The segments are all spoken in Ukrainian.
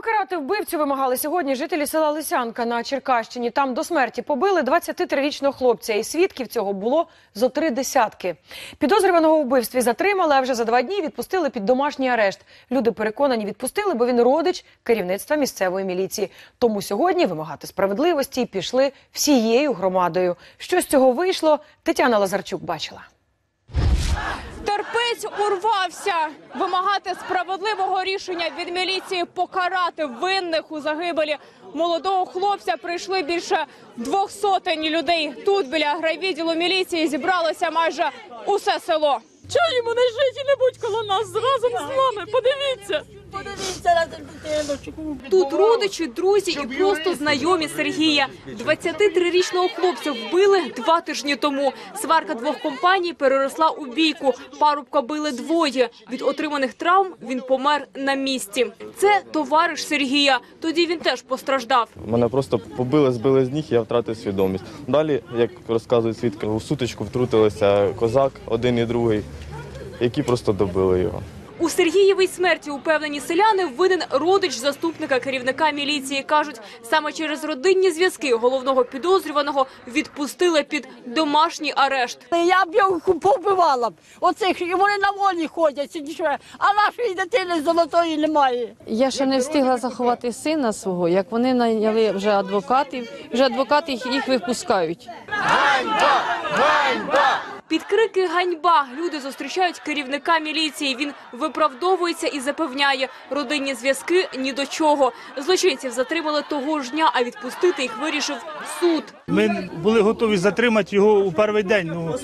Покарати вбивцю вимагали сьогодні жителі села Лисянка на Черкащині. Там до смерті побили 23-річного хлопця, і свідків цього було зо три десятки. Підозрюваного у вбивстві затримали, а вже за два дні відпустили під домашній арешт. Люди переконані, відпустили, бо він родич керівництва місцевої міліції. Тому сьогодні вимагати справедливості пішли всією громадою. Що з цього вийшло, Тетяна Лазарчук бачила. Терпець урвався вимагати справедливого рішення від міліції покарати винних у загибелі молодого хлопця. Прийшли більше двох сотень людей. Тут біля грайвідділу міліції зібралося майже усе село. Йому не жити не будь коло нас разом з нами? Подивіться. Подивіться на. Тут родичі, друзі і просто знайомі Сергія. 23-річного хлопця вбили два тижні тому. Сварка двох компаній переросла у бійку. Парубка били двоє. Від отриманих травм він помер на місці. Це товариш Сергія. Тоді він теж постраждав. Мене просто побили, збили з ніг, я втратив свідомість. Далі, як розказують свідки, у сутичку втрутилися козак, один і другий, які просто добили його. У Сергієвій смерті упевнені селяни винен родич заступника керівника міліції. кажуть, саме через родинні зв'язки головного підозрюваного відпустили під домашній арешт. Я б його повбивала б. Оцих, і вони на волі ходять, нічого. а нашої дитини золотої немає. Я ще не встигла заховати сина свого, як вони найняли вже адвокатів. Вже адвокати їх, їх випускають. Під крики ганьба люди зустрічають керівника міліції. Він виправдовується і запевняє, родинні зв'язки ні до чого. Злочинців затримали того ж дня, а відпустити їх вирішив суд. Ми були готові затримати його у перший день. Ну,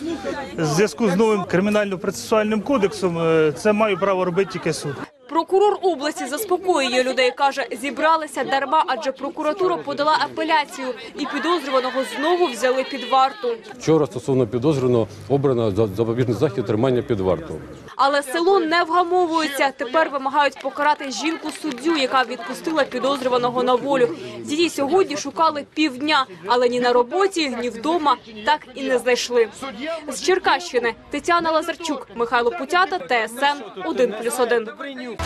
в зв'язку з новим кримінально-процесуальним кодексом е, це має право робити тільки суд. Прокурор області заспокоює людей. каже, зібралися дарма, адже прокуратура подала апеляцію, і підозрюваного знову взяли під варту. Вчора стосовно підозрюваного обрано за- запобіжний захід тримання під вартою. Але село не вгамовується. Тепер вимагають покарати жінку суддю, яка відпустила підозрюваного на волю. Її сьогодні шукали півдня, але ні на роботі, ні вдома так і не знайшли. З Черкащини Тетяна Лазарчук, Михайло Путята, ТСН 1+,1.